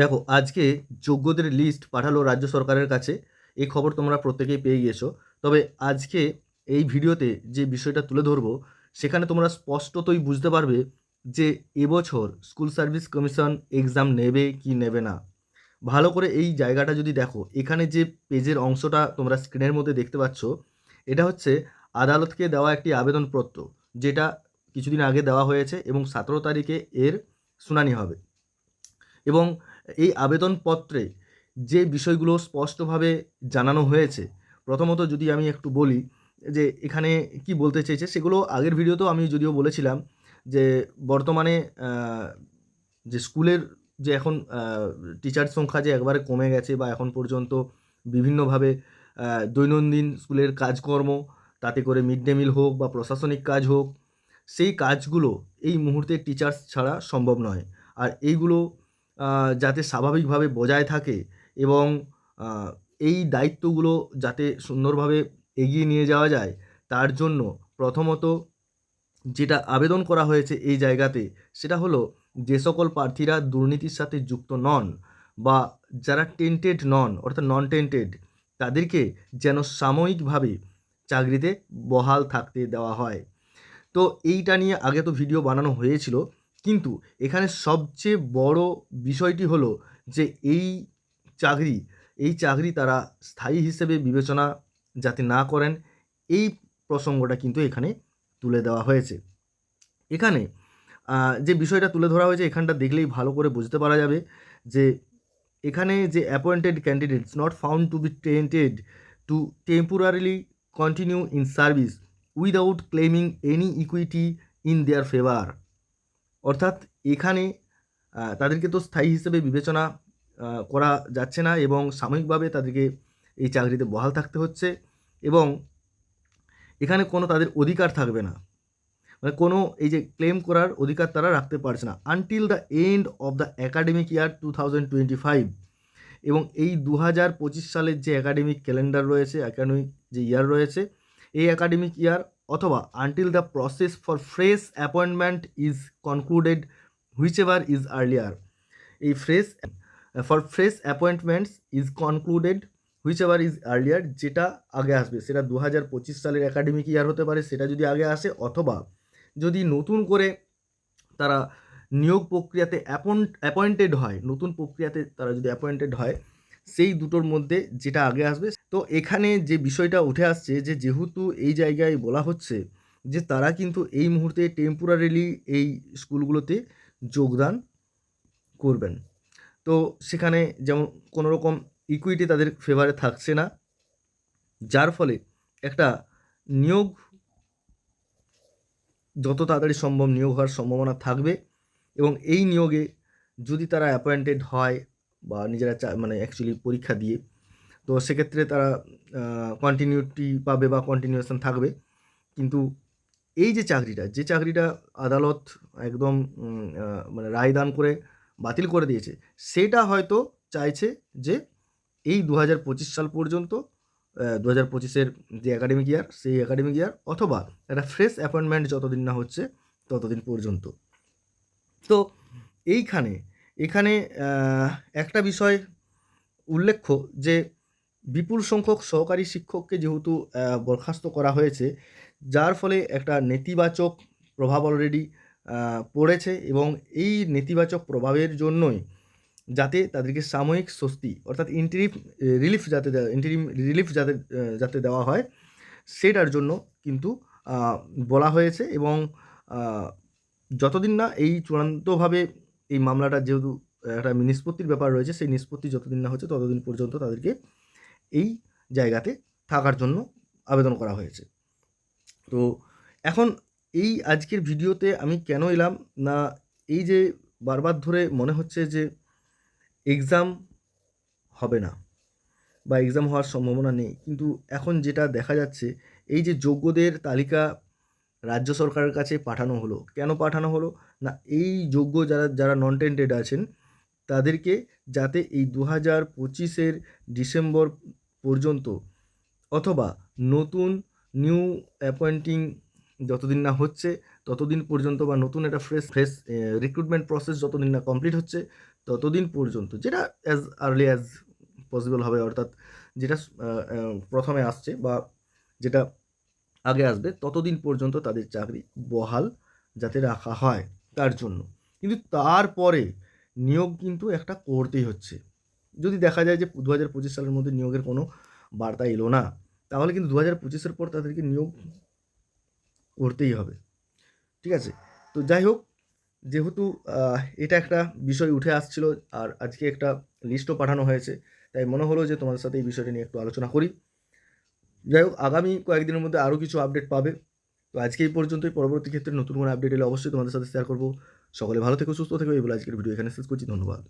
দেখো, আজকে যোগ্যদের লিস্ট পাঠালো রাজ্য সরকারের কাছে। এই খবর তোমরা প্রত্যেকেই পেয়ে গিয়েছো। তবে আজকে এই ভিডিওতে যে বিষয়টা তুলে ধরবো, সেখানে তোমরা স্পষ্টতই বুঝতে পারবে যে এবছর স্কুল সার্ভিস কমিশন এক্সাম নেবে কি নেবে না। ভালো করে এই জায়গাটা যদি দেখো, এখানে যে পেজের অংশটা তোমরা স্ক্রিনের মধ্যে দেখতে পাচ্ছ, এটা হচ্ছে আদালতকে দেওয়া একটি আবেদনপত্র, যেটা কিছুদিন আগে দেওয়া হয়েছে এবং সতেরো তারিখে এর শুনানি হবে। এবং এই আবেদনপত্রে যে বিষয়গুলো স্পষ্টভাবে জানানো হয়েছে, প্রথমত যদি আমি একটু বলি যে এখানে কি বলতে চেয়েছে, সেগুলো আগের ভিডিওতেও আমি যদিও বলেছিলাম যে বর্তমানে যে স্কুলের যে এখন টিচার সংখ্যা যে একবারে কমে গেছে বা এখন পর্যন্ত বিভিন্নভাবে দৈনন্দিন স্কুলের কাজকর্ম, তাতে করে মিড ডে মিল হোক বা প্রশাসনিক কাজ হোক, সেই কাজগুলো এই মুহূর্তে টিচার্স ছাড়া সম্ভব নয়। আর এইগুলো যাতে স্বাভাবিকভাবে বজায় থাকে এবং এই দায়িত্বগুলো যাতে সুন্দরভাবে এগিয়ে নিয়ে যাওয়া যায়, তার জন্য প্রথমত যেটা আবেদন করা হয়েছে এই জায়গাতে, সেটা হলো যে সকল প্রার্থীরা দুর্নীতির সাথে যুক্ত নন বা যারা টেন্টেড নন, অর্থাৎ নন টেন্টেড তাদেরকে যেন সাময়িকভাবে চাকরিতে বহাল থাকতে দেওয়া হয়। তো এইটা নিয়ে আগে তো ভিডিও বানানো হয়েছিল কিন্তু এখানে সবচেয়ে বড় বিষয়টি হলো যে এই চাকরি এই চাকরি তারা স্থায়ী হিসেবে বিবেচনা যাতে না করেন, এই প্রসঙ্গটা কিন্তু এখানে তুলে দেওয়া হয়েছে। এখানে যে বিষয়টা তুলে ধরা হয়েছে এখানটা দেখলেই ভালো করে বুঝতে পারা যাবে যে এখানে যে appointed candidates not found to be tainted to temporarily continue in service without claiming any equity in their favour অর্থাৎ এখানে তাদেরকে তো স্থায়ী হিসেবে বিবেচনা করা যাচ্ছে না এবং সাময়িকভাবে তাদেরকে এই চাকরিতে বহাল থাকতে হচ্ছে এবং এখানে কোনো তাদের অধিকার থাকবে না। মানে কোনো এই যে ক্লেম করার অধিকার তারা রাখতে পারছে না। Until the end of the academic year two thousand twenty five এবং এই দু হাজার পঁচিশ সালের যে অ্যাকাডেমিক ক্যালেন্ডার রয়েছে অ্যাকাডেমিক যে ইয়ার রয়েছে, এই অ্যাকাডেমিক ইয়ার অথবা until the process for fresh appointment is concluded whichever is earlier এই fresh for fresh appointments is concluded whichever is earlier যেটা আগে আসবে। সেটা দু হাজার পঁচিশ সালের একাডেমিক ইয়ার হতে পারে, সেটা যদি আগে আসে, অথবা যদি নতুন করে তারা নিয়োগ প্রক্রিয়াতে অ্যাপয়েন্ট অ্যাপয়েন্টেড হয়, নতুন প্রক্রিয়াতে তারা যদি অ্যাপয়েন্টেড হয় সেই দুটোর মধ্যে যেটা আগে আসবে। তো এখানে যে বিষয়টা উঠে আসছে যে যেহেতু এই জায়গায় বলা হচ্ছে যে তারা কিন্তু এই মুহূর্তে টেম্পোরারিলি এই স্কুলগুলোতে যোগদান করবেন। তো সেখানে যেমন কোনো রকম ইকুইটি তাদের ফেভারে থাকছে না, যার ফলে একটা নিয়োগ যত তাড়াতাড়ি সম্ভব নিয়োগ হওয়ার সম্ভাবনা থাকবে এবং এই নিয়োগে যদি তারা অ্যাপয়েন্টেড হয় বা নিজেরা মানে অ্যাকচুয়ালি পরীক্ষা দিয়ে। তো সেক্ষেত্রে তারা কন্টিনিউটি পাবে বা কন্টিনিউশন থাকবে। কিন্তু এই যে চাকরিটা যে চাকরিটা আদালত একদম মানে রায়দান করে বাতিল করে দিয়েছে, সেটা হয়তো চাইছে যে এই দু হাজার পঁচিশ সাল পর্যন্ত দু হাজার পঁচিশের যে একাডেমিক ইয়ার সেই একাডেমিক ইয়ার অথবা একটা ফ্রেশ অ্যাপয়েন্টমেন্ট যতদিন না হচ্ছে, ততদিন পর্যন্ত। তো এইখানে এখানে একটা বিষয় উল্লেখ্য যে বিপুল সংখ্যক সহকারী শিক্ষককে যেহেতু বরখাস্ত করা হয়েছে, যার ফলে একটা নেতিবাচক প্রভাব অলরেডি পড়েছে এবং এই নেতিবাচক প্রভাবের জন্যই যাতে তাদেরকে সাময়িক স্বস্তি, অর্থাৎ ইন্টারিম রিলিফ যাতে ইন্টারিম রিলিফ যাতে যাতে দেওয়া হয়, সেটার জন্য কিন্তু বলা হয়েছে এবং যতদিন না এই চূড়ান্তভাবে এই মামলাটা যেহেতু একটা নিষ্পত্তির ব্যাপার রয়েছে, সেই নিষ্পত্তি যতদিন না হচ্ছে ততদিন পর্যন্ত তাদেরকে এই জায়গাতে থাকার জন্য আবেদন করা হয়েছে। তো এখন এই আজকের ভিডিওতে আমি কেন এলাম না, এই যে বারবার ধরে মনে হচ্ছে যে এক্সাম হবে না বা এক্সাম হওয়ার সম্ভাবনা নেই, কিন্তু এখন যেটা দেখা যাচ্ছে, এই যে যোগ্যদের তালিকা রাজ্য সরকারের কাছে পাঠানো হলো। কেন পাঠানো হলো? না, এই যোগ্য যারা যারা নন টেন্টেড আছেন, তাদেরকে যাতে এই দু হাজার পঁচিশের ডিসেম্বর পর্যন্ত অথবা নতুন নিউ অ্যাপয়েন্টিং যতদিন না হচ্ছে, ততদিন পর্যন্ত বা নতুন একটা ফ্রেশ ফ্রেশ রিক্রুটমেন্ট প্রসেস যতদিন না কমপ্লিট হচ্ছে, ততদিন পর্যন্ত, যেটা অ্যাজ আর্লি অ্যাজ পসিবল হবে, অর্থাৎ যেটা প্রথমে আসছে বা যেটা আগে আসবে, ততদিন পর্যন্ত তাদের চাকরি বহাল যাতে রাখা হয় তার জন্য। কিন্তু তারপরে নিয়োগ কিন্তু একটা করতেই হচ্ছে। যদি দেখা যায় যে দু হাজার পঁচিশ সালের মধ্যে নিয়োগের কোনো বার্তা এলো না, তাহলে কিন্তু দু হাজার পঁচিশের পর তাদেরকে নিয়োগ করতেই হবে। ঠিক আছে? তো যাই হোক, যেহেতু এটা একটা বিষয় উঠে আসছিল আর আজকে একটা লিস্টও পাঠানো হয়েছে, তাই মনে হলো যে তোমাদের সাথে এই বিষয়টা নিয়ে একটু আলোচনা করি। যাই হোক, আগামী কয়েকদিনের মধ্যে আরও কিছু আপডেট পাবে। তো আজকে এই পর্যন্তই। পরবর্তী ক্ষেত্রে নতুন কোনো আপডেট এলে অবশ্যই তোমাদের সাথে শেয়ার করব। সকলে ভালো থেকো, সুস্থ থেকো। এই বলে আজকের ভিডিও এখানে শেষ করছি। ধন্যবাদ।